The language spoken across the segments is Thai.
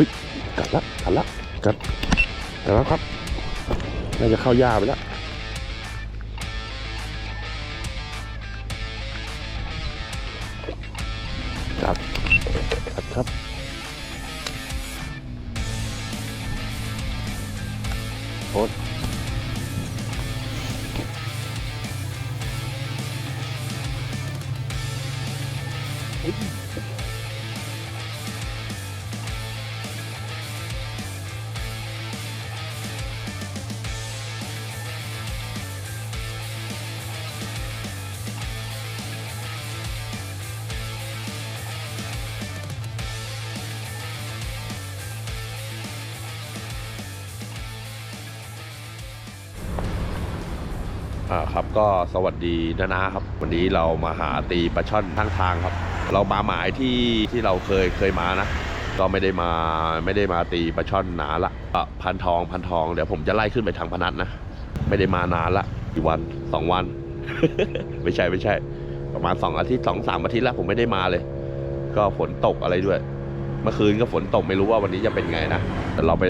ฮ้ยกัดละกัดละกัดกัดแล้วครับ น่าจะเข้ายาไปแล้ว อ่าครับก็สวัสดีนานาครับ วันนี้เรามาหาตีปลาช่อนข้างทางครับ เรามาหมายที่ที่เราเคยเคยมานะ ก็ไม่ได้มาไม่ได้มาตีปลาช่อนหนาละอะพันทองพันทองเดี๋ยวผมจะไล่ขึ้นไปทางพนัสนะ ไม่ได้มานานละกี่วันสองวัน ไม่ใช่ไม่ใช่ ประมาณสองอาทิตย์สองสามอาทิตย์แล้วผมไม่ได้มาเลย ก็ฝนตกอะไรด้วย เมื่อคืนก็ฝนตกไม่รู้ว่าวันนี้จะเป็นไงนะแต่เราไป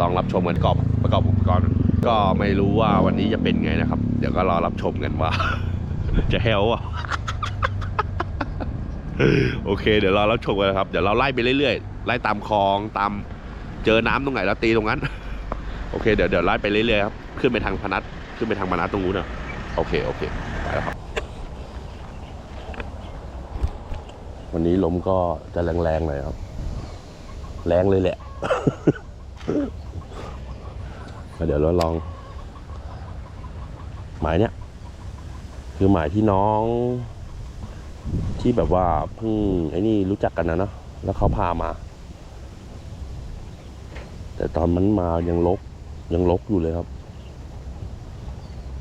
ลองรับชมกันกอนประกอบอุปกรณ์ ก็ไม่รู้ว่าวันนี้จะเป็นไงนะครับ เดี๋ยวก็รอรับชมกันว่า จะแฮวอะโอเค เดี๋ยวรอรับชมกันนะครับ เดี๋ยวเราไล่ไปเรื่อยๆ ไล่ตามคลองตามเจอน้ำตรงไหนเราตีตรงนั้น โอเค เดี๋ยวเดี๋ยวไล่ไปเรื่อยๆครับ ขึ้นไปทางพนัสขึ้นไปทางพนัสตรงนู้นอะโอเค โอเค ไปแล้วครับ วันนี้ลมก็จะแรงๆหน่อยครับ แรงเลยแหละ เดี๋ยวเราลอง หมายเนี้ยคือหมายที่น้อง ที่แบบว่าเพิ่งไอ้นี่รู้จักกันนะเนาะแล้วเขาพามา แต่ตอนมันมายังลก ยังลกอยู่เลยครับ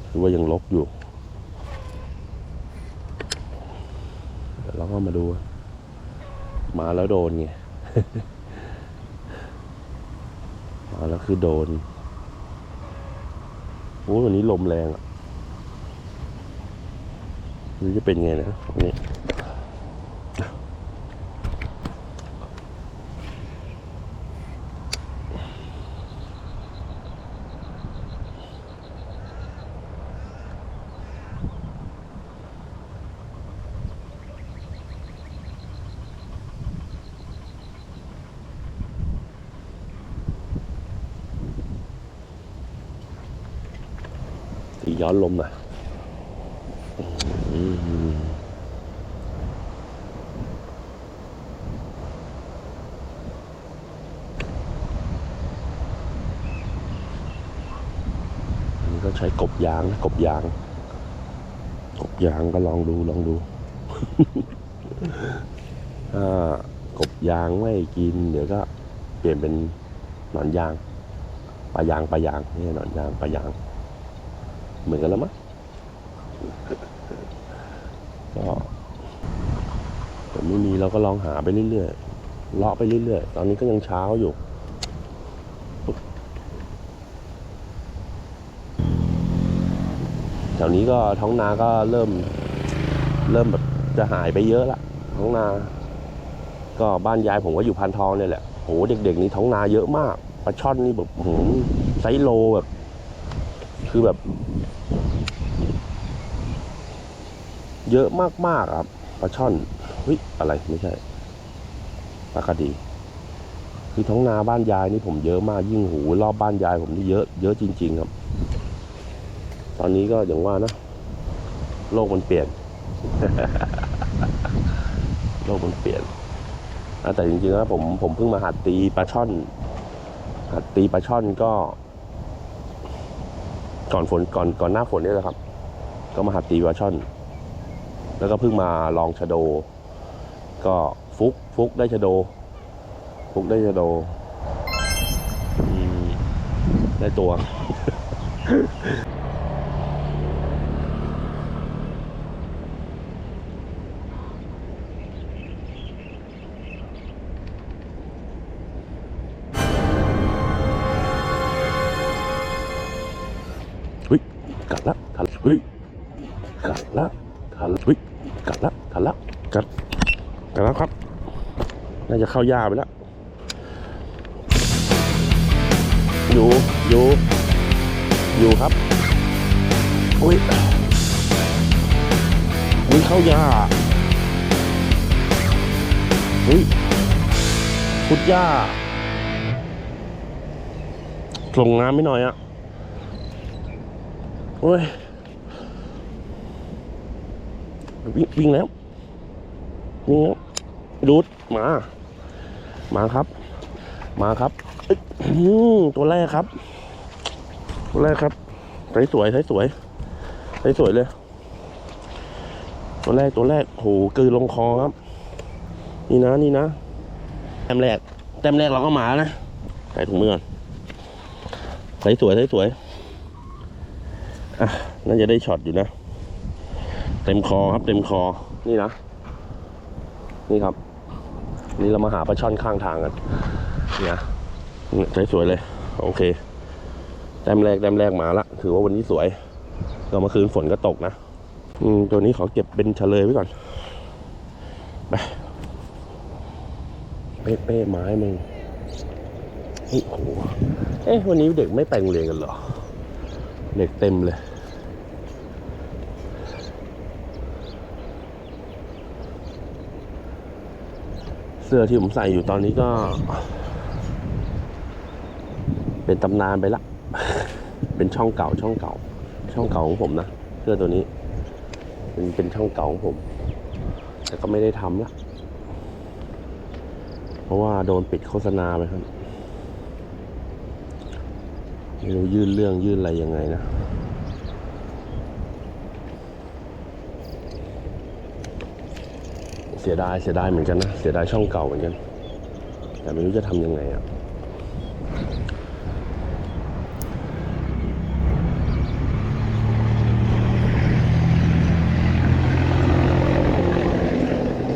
คือว่ายังลกอยู่เดี๋ยวเราก็มาดู มาแล้วโดนไง มาแล้วคือโดน โอ้วันนี้ลมแรงอะหรือจะเป็นไงนะวันนี้ ย้อนลมหน่อยอืมอันนี้ก็ใช้กบยางนะกบยาง กบยางก็ลองดูลองดูถ้ากบยางไม่กิน เดี๋ยวก็เปลี่ยนเป็นหนอนยางปลายางปลายางนี่หนอนยางปลายาง เหมือนกันแล้วมั้งก็แต่ไม่มีเราก็ลองหาไปเรื่อยๆเลาะไปเรื่อยๆ ตอนนี้ก็ยังเช้าอยู่แถวนี้ก็ท้องนาก็เริ่ม เริ่มแบบจะหายไปเยอะละท้องนา ก็บ้านยายผมก็อยู่พันทองเนี่ยแหละโหเด็ก ๆ นี่ท้องนาเยอะมากปลาช่อนนี่แบบโหไซโลแบบ คือแบบ เยอะมากๆครับปลาช่อนเฮ้ยอะไรไม่ใช่ปลากระดี คือท้องนาบ้านยายนี่ผมเยอะมากยิ่งหูรอบบ้านยายผมนี่เยอะเยอะจริง ๆ ครับ ตอนนี้ก็อย่างว่านะโลกมันเปลี่ยน โลกมันเปลี่ยนแต่จริงๆแล้วผมผมเพิ่งมาหัดตีปลาช่อน หัดตีปลาช่อนก็ ก่อนฝนก่อนก่อนหน้าฝนนี่แหละครับ ก็มาหัดตีวาช่อน แล้วก็เพิ่งมาลองชะโด ก็ฟุกฟุกได้ชะโด ฟุกได้ชะโดได้ตัว เฮ้ยกัดละกัดละเฮ้ยกัดละกัดละกัดกัดแล้วครับ น่าจะเข้าหญ้าไปแล้วอยู่อยู่อยู่ครับอุ้ยอุ้ยเข้ายาอุ้ยพุดยาส่งน้ำไม่หน่อยอะโอ้ย วิ่งวิ่งแล้ววิ่งแล้วดูดมา มาครับ มาครับเอ้ยอื้อตัวแรกครับ ตัวแรกครับใสสวยใสสวยใสสวยเลย ตัวแรกตัวแรกโหกือลงคอครับ นี่นะนี่นะแต้มแรกแต้มแรกเราก็มาแล้วนะใส่ถุงมือก่อนใสสวยใสสวยอะน่าจะได้ช็อตอยู่นะ เต็มคอครับเต็มคอนี่นะ นี่ครับ นี่เรามาหาปลาช่อนข้างทางกันเนี่ยนี่สวยๆเลย โอเคแต้มแรกแต้มแรกมาละถือว่าวันนี้สวยเราเมื่อคืนฝนก็ตกนะ อืมตัวนี้ขอเก็บเป็นเฉลยไว้ก่อนไปเป้เป้ไม้มึงเฮ้ยโอ้โหเอ๊ะวันนี้เด็กไม่ไปโรงเรียนกันเหรอ เด็กเต็มเลย เสื้อที่ผมใส่อยู่ตอนนี้ก็ เป็นตำนานไปละ เป็นช่องเก่าช่องเก่า ช่องเก่าของผมนะเสื้อตัวนี้เป็นเป็นช่องเก่าของผม แต่ก็ไม่ได้ทำละ เพราะว่าโดนปิดโฆษณาไปครับไม่รู้ยื่นเรื่องยื่นอะไรยังไงนะ เสียดายเสียดายเหมือนกันนะ เสียดายช่องเก่าเหมือนกัน แต่ไม่รู้จะทำยังไงอะ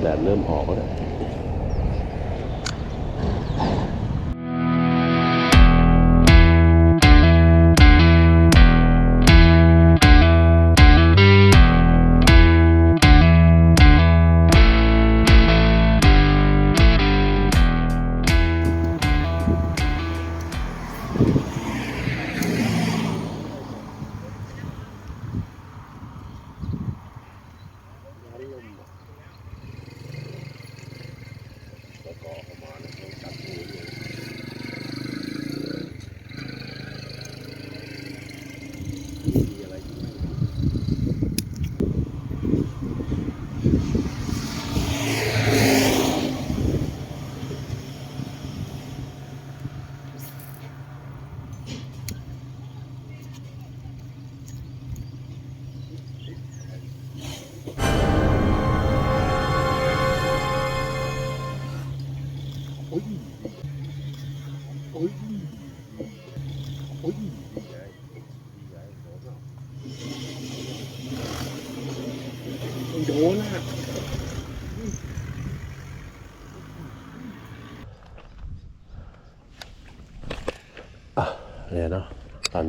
แดดเริ่มออกแล้ว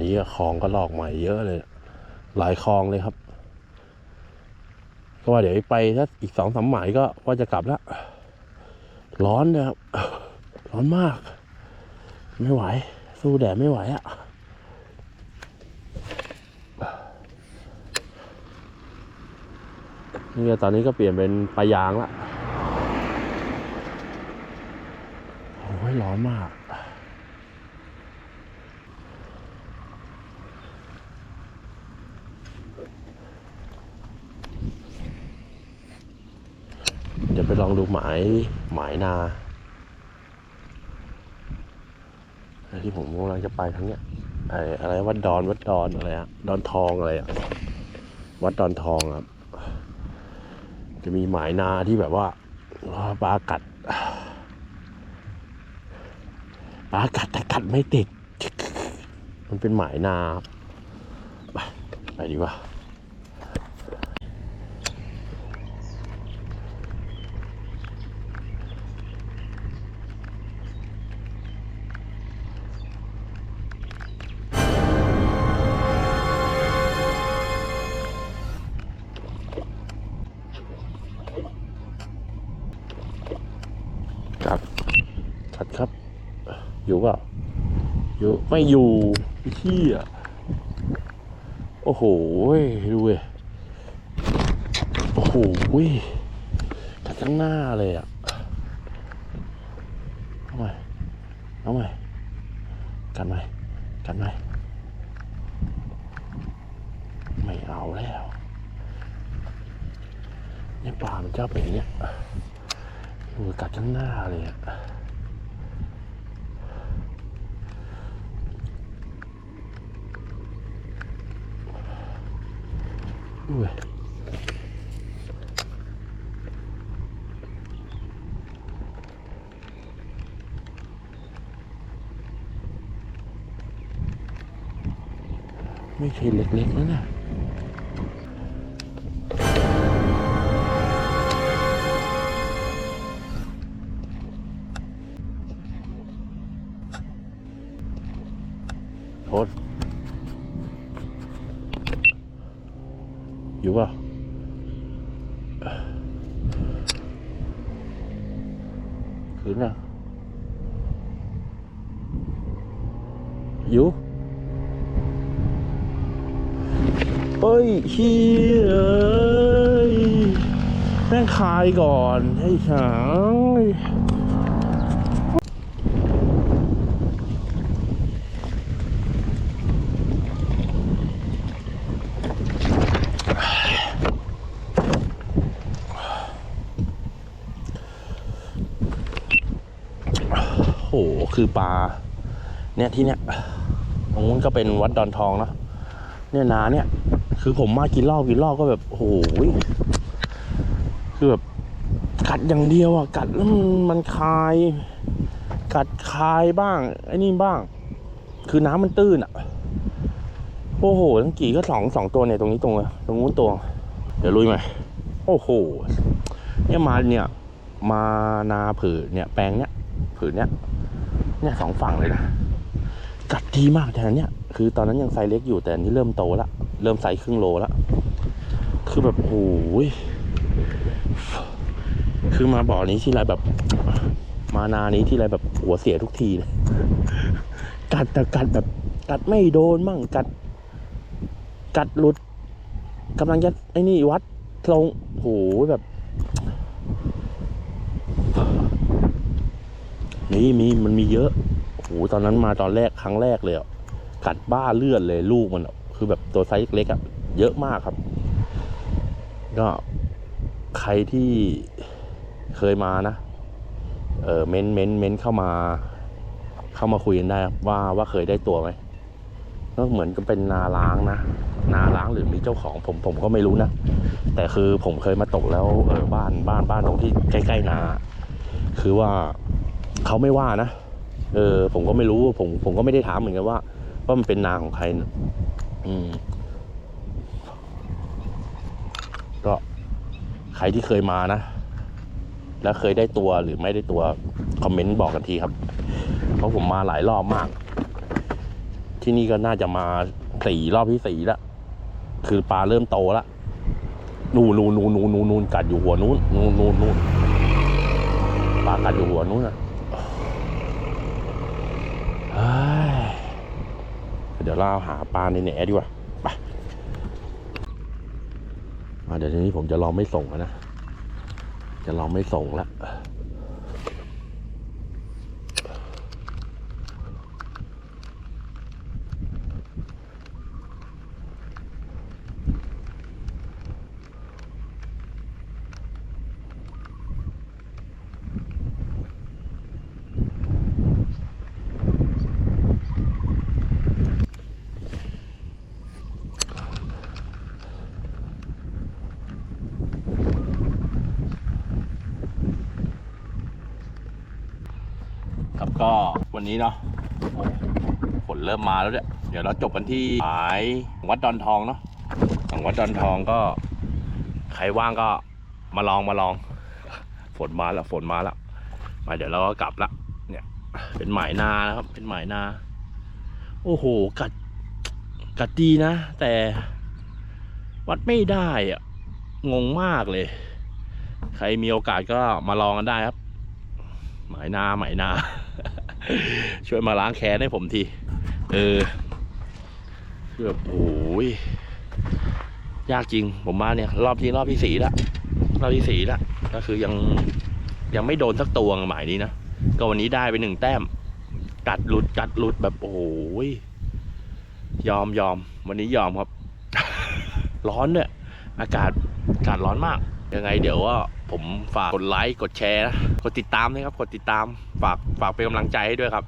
ตอนนี้คลองก็ลอกใหม่เยอะเลย หลายคลองเลยครับ ก็ว่าเดี๋ยวไปถ้าอีกสองสามหมายก็ว่าจะกลับแล้วร้อนนะครับ ร้อนมาก ไม่ไหว สู้แดดไม่ไหวอะ่ะนี่ตอนนี้ก็เปลี่ยนเป็นปลายางละโอ้ยร้อนมาก เดี๋ยวไปลองดูหมายหมายนาที่ผมกำลังจะไปทั้งเนี้ยไออะไรวัดดอนวัดดอนอะไรอะดอนทองอะไรอะวัดดอนทองครับ จะมีหมายนาที่แบบว่าปลากัดปลากัดแต่กัดไม่ติด มันเป็นหมายนาไปไปดีกว่า ไม่อยู่ไอ้เที่ยโอ้โหเว้ยดูเว้ยโอ้โหกัดทั้งหน้าเลยอะเอาใหม่เอาใหม่กันไหม่กันไหม่ไม่เอาแล้วเนี่ยปลามันชอบเป็นอย่างเนี้ยดูกัดทั้งหน้าเลยอะ อุ้ยไม่ใช่เล็กๆแล้วนะ คืนน่ะอยู่เอ้ยเฮียเอ้ยแม่งคายก่อน ให้ฉาง โห คือปลา เนี่ยที่เนี้ยตรงนู้นก็เป็นวัดดอนทองเนอะเนี่ยนาเนี่ย คือผมมากินรอบกินรอบก็แบบโอ้โหคือแบบกัดอย่างเดียวอะ กัดแล้วมันมันคาย กัดคายบ้าง ไอ้นี่บ้าง คือน้ำมันตื้นอะ โอ้โหทั้งกี่ก็สองสองตัวเนี่ยตรงนี้ตรงเลยตรงนู้นตัว เดี๋ยวลุยไหมโอ้โห เนี่ยมาเนี่ย มานาผือเนี่ยแปลงเนี้ยผืนเนี้ย เนี่ยสองฝั่งเลยนะกัดดีมากแต่อันเนี้ยคือตอนนั้นยังไซส์เล็กอยู่แต่อันนี้เริ่มโตละเริ่มไซส์ครึ่งโลละคือแบบโอ้ยคือมาบ่อนี้ที่ไรแบบ มานานี้ที่ไรแบบหัวเสียทุกทีเลยกัดแต่กัดแบบกัดไม่โดนมั่งกัด กัดหลุดกำลังจะไอ้นี่วัดลงโหแบบ มีมีมันมีเยอะโอ้โหตอนนั้นมาตอนแรกครั้งแรกเลยอะกัดบ้าเลือดเลยลูกมันอะคือแบบตัวไซส์เล็กอะเยอะมากครับ ก็ใครที่เคยมานะ เออเม้นเม้นเม้นเข้ามา เข้ามาคุยกันได้ครับว่าว่าเคยได้ตัวไหมก็เหมือนกับเป็นนาล้างนะ นาล้างหรือมีเจ้าของผมผมก็ไม่รู้นะ แต่คือผมเคยมาตกแล้วเออบ้านบ้านบ้านตรงที่ใกล้ๆนา คือว่า เขาไม่ว่านะเออ ผมก็ไม่รู้ผมผมก็ไม่ได้ถามเหมือนกันว่าว่ามันเป็นนาของใครนะอืม ก็ใครที่เคยมานะ แล้วเคยได้ตัวหรือไม่ได้ตัวคอมเมนต์บอกกันทีครับ เพราะผมมาหลายรอบมาก ที่นี่ก็น่าจะมาสี่รอบที่สี่แล้วคือปลาเริ่มโตแล้วนูนูนูนูนูนูนกัดอยู่หัวนู้นนูนูนนูนปลากัดอยู่หัวนู้นอะเฮ้ย เดี๋ยวเราหาปลาในแหนดีกว่าไปเดี๋ยวทีนี้ผมจะลองไม่ส่งแล้วนะ จะลองไม่ส่งแล้ว ก็วันนี้เนาะฝนเริ่มมาแล้วเนี่ยเดี๋ยวเราจบกันที่หมายวัดดอนทองเนาะของวัดดอนทองก็ ใครว่างก็มาลองมาลอง ฝนมาแล้วฝนมาแล้วมาเดี๋ยวเราก็กลับละเนี่ย เป็นหมายนานะครับ เป็นหมายนา โอ้โหกัดกัดดีนะ แต่วัดไม่ได้อะงงมากเลย ใครมีโอกาสก็มาลองกันได้ครับ หมายนาหมายนา ช่วยมาล้างแค้นให้ผมที เออคือแบบโอ้ยยากจริง ผมมาเนี่ย รอบที่รอบที่สี่ละรอบที่สี่ละก็คือยังยังไม่โดนสักตัวหมายนี้นะก็วันนี้ได้ไปหนึ่งแต้ม กัดหลุดกัดหลุดแบบโอ้ยยอมยอม วันนี้ยอมครับ ร้อนด้วยอากาศอากาศร้อนมาก ยังไงเดี๋ยวว่าผมฝากกดไลค์กดแชร์นะกดติดตามนะครับกดติดตามฝากฝากเป็นกำลังใจให้ด้วยครับ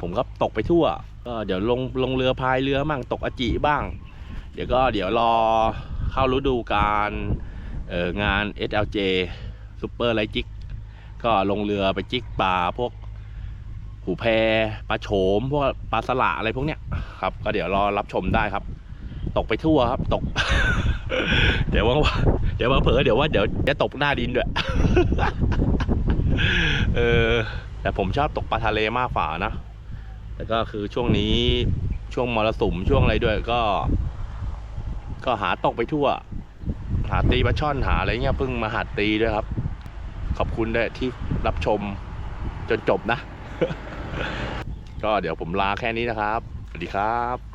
ผมก็ตกไปทั่วก็เดี๋ยวลงลงเรือพายเรือบ้างตกอจิบ้าง เดี๋ยวก็เดี๋ยวรอเข้าฤดูการเอองาน SLJ Super l i g h t Jig ก็ลงเรือไปจิกปลาพวกหูแพปลาโฉมพวกปลาสละอะไรพวกเนี้ยครับ ก็เดี๋ยวรอรับชมได้ครับ ตกไปทั่วครับตก เดี๋ยวว่าเดี๋ยวมาเผลอเดี๋ยวว่าเดี๋ยวจะตกหน้าดินด้วย เออ แต่ผมชอบตกปลาทะเลมากฝ่านะ แต่ก็คือช่วงนี้ช่วงมรสุมช่วงอะไรด้วยก็ ก็หาตกไปทั่ว หาตีปลาช่อนหาอะไรเงี้ยเพิ่งมาหัดตีด้วยครับ ขอบคุณด้วยที่รับชมจนจบนะ ก็เดี๋ยวผมลาแค่นี้นะครับ สวัสดีครับ